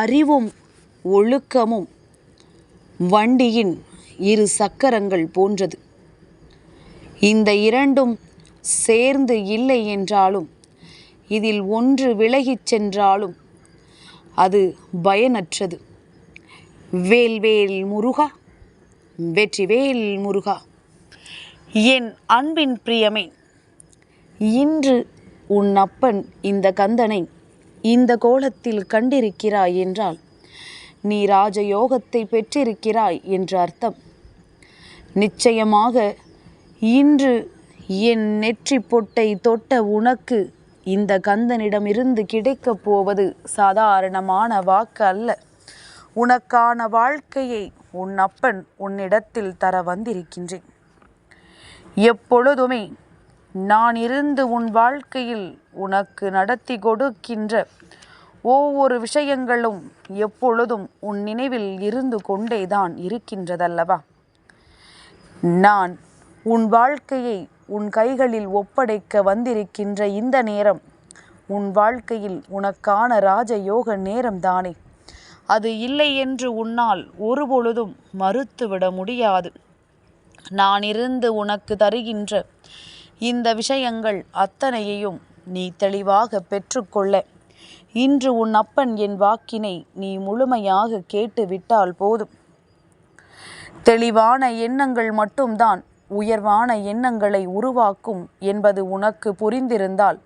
அறிவும் ஒழுக்கமும் வண்டியின் இரு சக்கரங்கள் போன்றது. இந்த இரண்டும் சேர்ந்து இல்லை என்றாலும் இதில் ஒன்று விலகிச் சென்றாலும் அது பயனற்றது. வேல்வேல் முருகா வெற்றிவேல் முருகா. என் அன்பின் பிரியமே இன்று உன் அப்பன் இந்த கந்தனை இந்த கோலத்தில் கண்டிருக்கிறாய் என்றால் நீ ராஜயோகத்தை பெற்றிருக்கிறாய் என்று அர்த்தம். நிச்சயமாக இன்று என் நெற்றி பொட்டை தொட்ட உனக்கு இந்த கந்தனிடமிருந்து கிடைக்கப் போவது சாதாரணமான வாக்கு அல்ல. உனக்கான வாழ்க்கையை உன் அப்பன் உன்னிடத்தில் தர வந்திருக்கின்றேன். எப்பொழுதுமே நான் இருந்து உன் வாழ்க்கையில் உனக்கு நடத்தி கொடுக்கின்ற ஒவ்வொரு விஷயங்களும் எப்பொழுதும் உன் நினைவில் இருந்து கொண்டேதான் இருக்கின்றதல்லவா? நான் உன் வாழ்க்கையை உன் கைகளில் ஒப்படைக்க வந்திருக்கின்ற இந்த நேரம் உன் வாழ்க்கையில் உனக்கான ராஜயோக நேரம்தானே அது இல்லை என்று உன்னால் ஒருபொழுதும் மறுத்துவிட முடியாது. நான் இருந்து உனக்கு தருகின்ற இந்த விஷயங்கள் அத்தனையையும் நீ தெளிவாக பெற்றுக்கொள்ள. இன்று உன் அப்பன் என் வாக்கினை நீ முழுமையாக கேட்டுவிட்டால் போதும். தெளிவான எண்ணங்கள் மட்டும்தான் உயர்வான எண்ணங்களை உருவாக்கும் என்பது உனக்கு புரிந்திருந்தால்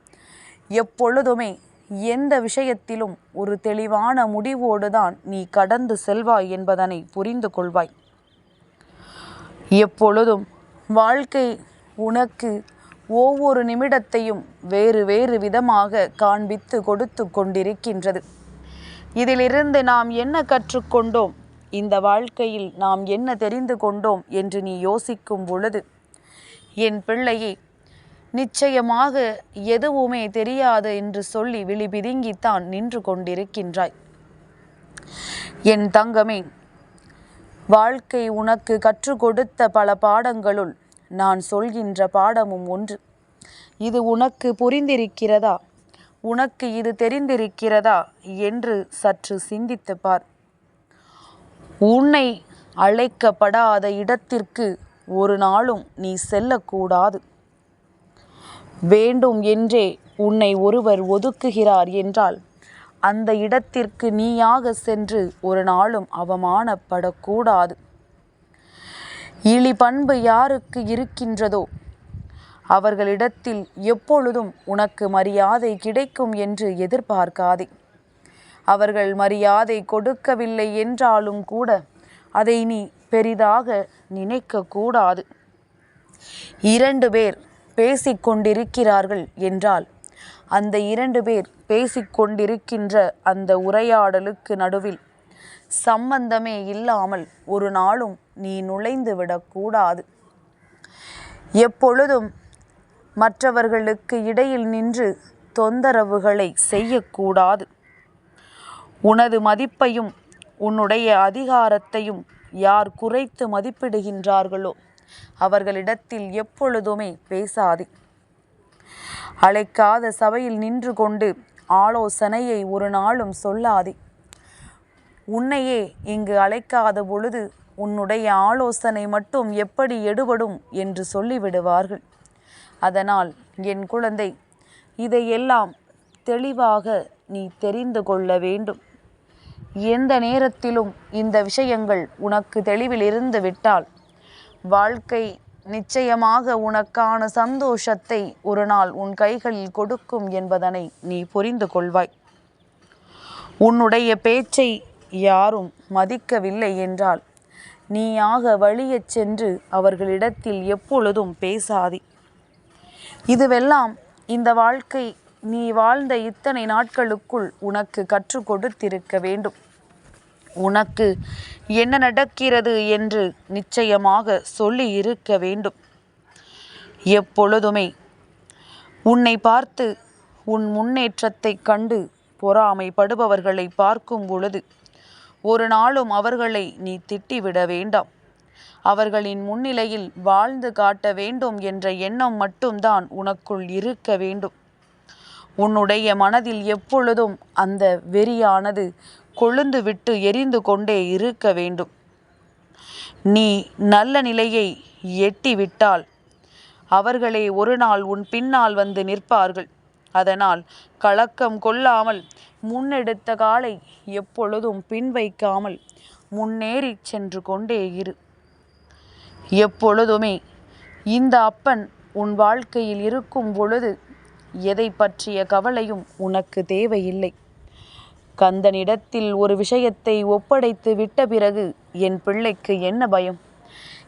எப்பொழுதுமே எந்த விஷயத்திலும் ஒரு தெளிவான முடிவோடு தான் நீ கடந்து செல்வாய் என்பதனை புரிந்து கொள்வாய். எப்பொழுதும் வாழ்க்கை உனக்கு ஒவ்வொரு நிமிடத்தையும் வேறு வேறு விதமாக காண்பித்து கொடுத்து கொண்டிருக்கின்றது. இதிலிருந்து நாம் என்ன கற்றுக்கொண்டோம்? இந்த வாழ்க்கையில் நாம் என்ன தெரிந்து கொண்டோம் என்று நீ யோசிக்கும் பொழுது என் பிள்ளையே நிச்சயமாக எதுவுமே தெரியாது என்று சொல்லி விழி பிதுங்கித்தான் நின்று கொண்டிருக்கின்றாய். என் தங்கமே வாழ்க்கை உனக்கு கற்றுக் கொடுத்த பல பாடங்களுள் நான் சொல்கின்ற பாடமும் ஒன்று. இது உனக்கு புரிந்திருக்கிறதா? உனக்கு இது தெரிந்திருக்கிறதா? என்று சற்று சிந்தித்து பார். உன்னை அழைக்கப்படாத இடத்திற்கு ஒரு நாளும் நீ செல்லக்கூடாது. வேண்டும் என்றே உன்னை ஒருவர் ஒதுக்குகிறார் என்றால் அந்த இடத்திற்கு நீயாக சென்று ஒரு நாளும் அவமானப்படக்கூடாது. இழி பண்பு யாருக்கு இருக்கின்றதோ? அவர்களிடத்தில் எப்பொழுதும் உனக்கு மரியாதை கிடைக்கும் என்று எதிர்பார்க்காதே. அவர்கள் மரியாதை கொடுக்கவில்லை என்றாலும் கூட அதை நீ பெரிதாக நினைக்கக்கூடாது. இரண்டு பேர் பேசிக்கொண்டிருக்கிறார்கள் என்றால் அந்த இரண்டு பேர் பேசிக்கொண்டிருக்கின்ற அந்த உரையாடலுக்கு நடுவில் சம்பந்தமே இல்லாமல் ஒரு நாளும் நீ நுழைந்து விடக்கூடாது. எப்பொழுதும் மற்றவர்களுக்கு இடையில் நின்று தொந்தரவுகளை செய்யக்கூடாது. உனது மதிப்பையும் உன்னுடைய அதிகாரத்தையும் யார் குறைத்து மதிப்பிடுகின்றார்களோ அவர்களிடத்தில் எப்பொழுதுமே பேசாதே. அழைக்காத சபையில் நின்று கொண்டு ஆலோசனையை ஒரு நாளும் சொல்லாதே. உன்னையே இங்கு அழைக்காத பொழுது உன்னுடைய ஆலோசனை மட்டும் எப்படி எடுபடும் என்று சொல்லிவிடுவார்கள். அதனால் என் குழந்தை இதையெல்லாம் தெளிவாக நீ தெரிந்து கொள்ள வேண்டும். எந்த நேரத்திலும் இந்த விஷயங்கள் உனக்கு தெளிவில் இருந்து விட்டால் வாழ்க்கை நிச்சயமாக உனக்கான சந்தோஷத்தை ஒரு நாள் உன் கைகளில் கொடுக்கும் என்பதனை நீ புரிந்து கொள்வாய். உன்னுடைய பேச்சை யாரும் மதிக்கவில்லை என்றால் நீயாக வழியச் சென்று அவர்களிடத்தில் எப்பொழுதும் பேசாதே. இதுவெல்லாம் இந்த வாழ்க்கை நீ வாழ்ந்த இத்தனை நாட்களுக்குள் உனக்கு கற்றுக் கொடுத்திருக்க வேண்டும். உனக்கு என்ன நடக்கிறது என்று நிச்சயமாக சொல்லி இருக்க வேண்டும். எப்பொழுதுமே உன்னை பார்த்து உன் முன்னேற்றத்தை கண்டு பொறாமைப்படுபவர்களை பார்க்கும் பொழுது ஒரு நாளும் அவர்களை நீ திட்டிவிட வேண்டாம். அவர்களின் முன்னிலையில் வாழ்ந்து காட்ட வேண்டும் என்ற எண்ணம் மட்டும்தான் உனக்குள் இருக்க வேண்டும். உன்னுடைய மனதில் எப்பொழுதும் அந்த வெறியானது கொழுந்து விட்டு எரிந்து கொண்டே இருக்க வேண்டும். நீ நல்ல நிலையை எட்டிவிட்டால் அவர்களே ஒரு நாள் உன் பின்னால் வந்து நிற்பார்கள். அதனால் கலக்கம் கொள்ளாமல் முன்னெடுத்த காலை எப்பொழுதும் பின் வைக்காமல் முன்னேறி சென்று கொண்டே இரு. எப்பொழுதுமே இந்த அப்பன் உன் வாழ்க்கையில் இருக்கும் பொழுது எதை பற்றிய கவலையும் உனக்கு தேவையில்லை. கந்தனிடத்தில் ஒரு விஷயத்தை ஒப்படைத்து விட்ட பிறகு என் பிள்ளைக்கு என்ன பயம்?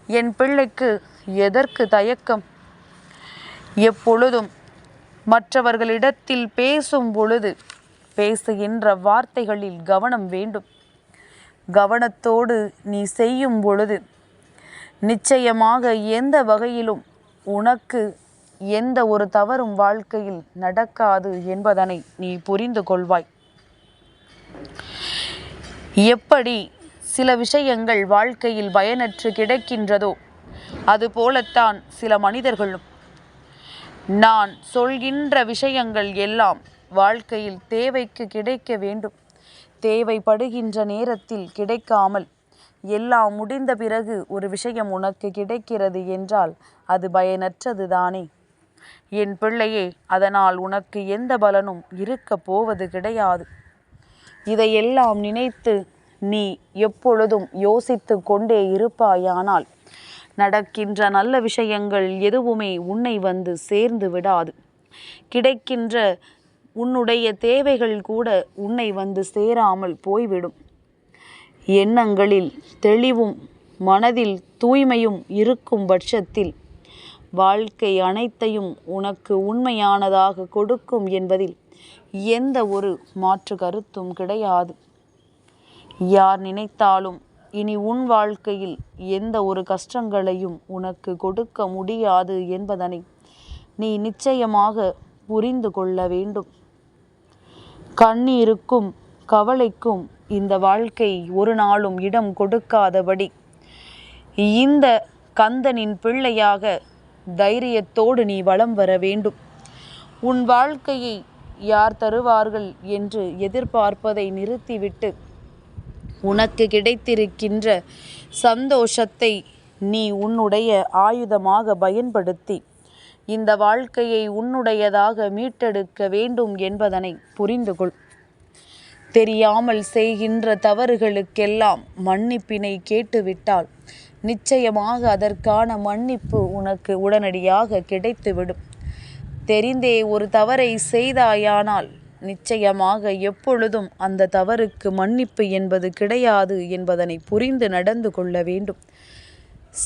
என் பிள்ளைக்கு எதற்கு தயக்கம்? எப்பொழுதும் மற்றவர்களிடத்தில் பேசும் பொழுது பேசுகின்ற வார்த்தைகளில் கவனம் வேண்டும். கவனத்தோடு நீ செய்யும் பொழுது நிச்சயமாக எந்த வகையிலும் உனக்கு எந்த ஒரு தவறும் வாழ்க்கையில் நடக்காது என்பதனை நீ புரிந்து கொள்வாய். எப்படி சில விஷயங்கள் வாழ்க்கையில் பயனற்று கிடைக்கின்றதோ அதுபோலத்தான் சில மனிதர்களும். நான் சொல்கின்ற விஷயங்கள் எல்லாம் வாழ்க்கையில் தேவைக்கு கிடைக்க வேண்டும். தேவைப்படுகின்ற நேரத்தில் கிடைக்காமல் எல்லாம் முடிந்த பிறகு ஒரு விஷயம் உனக்கு கிடைக்கிறது என்றால் அது பயனற்றது தானே என் பிள்ளையே அதனால் உனக்கு எந்த பலனும் இருக்கப் போவது கிடையாது. இதையெல்லாம் நினைத்து நீ எப்பொழுதும் யோசித்து கொண்டே இருப்பாயானால் நடக்கின்ற நல்ல விஷயங்கள் எதுவுமே உன்னை வந்து சேர்ந்து விடாது. கிடைக்கின்ற உன்னுடைய தேவைகள் கூட உன்னை வந்து சேராமல் போய்விடும். எண்ணங்களில் தெளிவும் மனதில் தூய்மையும் இருக்கும் பட்சத்தில் வாழ்க்கை அனைத்தையும் உனக்கு உண்மையானதாக கொடுக்கும் என்பதில் எந்த ஒரு மாற்று கருத்தும் கிடையாது. யார் நினைத்தாலும் இனி உன் வாழ்க்கையில் எந்த ஒரு கஷ்டங்களையும் உனக்கு கொடுக்க முடியாது என்பதனை நீ நிச்சயமாக புரிந்து கொள்ள வேண்டும். கண்ணீருக்கும் கவலைக்கும் இந்த வாழ்க்கை ஒரு நாளும் இடம் கொடுக்காதபடி. இந்த கந்தனின் பிள்ளையாக தைரியத்தோடு நீ வளம் வர வேண்டும். உன் வாழ்க்கையை யார் தருவார்கள் என்று எதிர்பார்ப்பதை நிறுத்திவிட்டு உனக்கு கிடைத்திருக்கின்ற சந்தோஷத்தை நீ உன்னுடைய ஆயுதமாக பயன்படுத்தி இந்த வாழ்க்கையை உன்னுடையதாக மீட்டெடுக்க வேண்டும் என்பதனை புரிந்து கொள் தெரியாமல் செய்கின்ற தவறுகளுக்கெல்லாம் மன்னிப்பினை கேட்டுவிட்டால் நிச்சயமாக அதற்கான மன்னிப்பு உனக்கு உடனடியாக கிடைத்துவிடும். தெரிந்தே ஒரு தவறை செய்தாயானால் நிச்சயமாக எப்பொழுதும் அந்த தவறுக்கு மன்னிப்பு என்பது கிடையாது என்பதனை புரிந்து நடந்து கொள்ள வேண்டும்.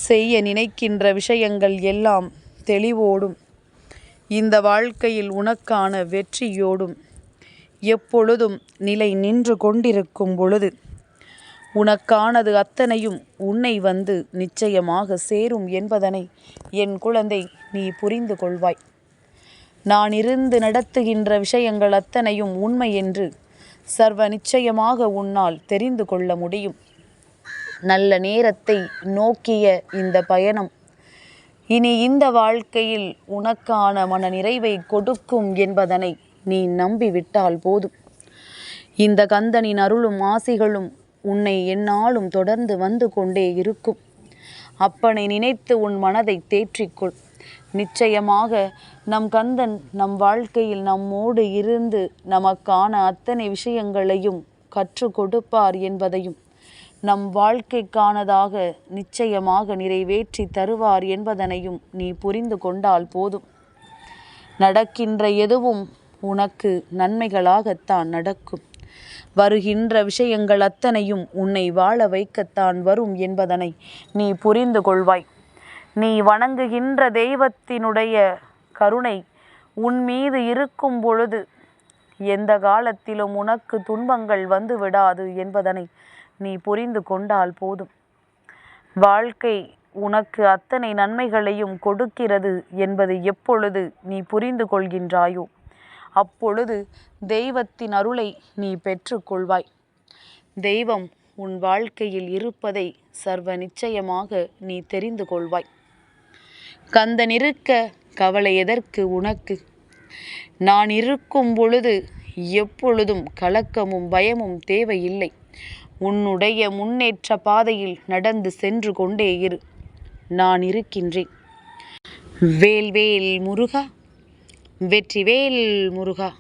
செய்ய நினைக்கின்ற விஷயங்கள் எல்லாம் தெளிவோடும். இந்த வாழ்க்கையில் உனக்கான வெற்றியோடும் எப்பொழுதும் நிலை நின்று கொண்டிருக்கும் பொழுது உனக்கானது அத்தனையும் உன்னை வந்து நிச்சயமாக சேரும் என்பதனை என் குழந்தை நீ புரிந்து கொள்வாய். நான் இருந்து நடத்துகின்ற விஷயங்கள் அத்தனையும் உண்மை என்று சர்வ நிச்சயமாக உன்னால் தெரிந்து கொள்ள முடியும். நல்ல நேரத்தை நோக்கிய இந்த பயணம் இனி இந்த வாழ்க்கையில் உனக்கான மன நிறைவை கொடுக்கும் என்பதனை நீ நம்பிவிட்டால் போதும். இந்த கந்தனின் அருளும் ஆசிகளும் உன்னை என்னாலும் தொடர்ந்து வந்து கொண்டே இருக்கும். அப்பனை நினைத்து உன் மனதை தேற்றிக்கொள். நிச்சயமாக நம் கந்தன் நம் வாழ்க்கையில் நம்மோடு இருந்து நமக்கான அத்தனை விஷயங்களையும் கற்றுக் கொடுப்பார் என்பதையும் நம் வாழ்க்கைக்கானதாக நிச்சயமாக நிறைவேற்றி தருவார் என்பதனையும் நீ புரிந்து கொண்டால் போதும். நடக்கின்ற எதுவும் உனக்கு நன்மைகளாகத்தான் நடக்கும். வருகின்ற விஷயங்கள் அத்தனையும் உன்னை வாழ வைக்கத்தான் வரும் என்பதனை நீ புரிந்து கொள்வாய். நீ வணங்குகின்ற தெய்வத்தினுடைய கருணை உன் மீது இருக்கும் பொழுது எந்த காலத்திலும் உனக்கு துன்பங்கள் வந்து விடாது என்பதனை நீ புரிந்து கொண்டால் போதும். வாழ்க்கை உனக்கு அத்தனை நன்மைகளையும் கொடுக்கிறது என்பது எப்பொழுது நீ புரிந்து கொள்கின்றாயோ அப்பொழுது தெய்வத்தின் அருளை நீ பெற்றுக்கொள்வாய் தெய்வம் உன் வாழ்க்கையில் இருப்பதை சர்வ நிச்சயமாக நீ தெரிந்து கொள்வாய். கந்தன் இருக்க கவலை எதற்கு உனக்கு? நான் இருக்கும் பொழுது எப்பொழுதும் கலக்கமும் பயமும் தேவையில்லை. உன்னுடைய முன்னேற்ற பாதையில் நடந்து சென்று கொண்டே இரு. நான் இருக்கின்றேன். வேல்வேல் முருகா வெற்றிவேல் முருகா.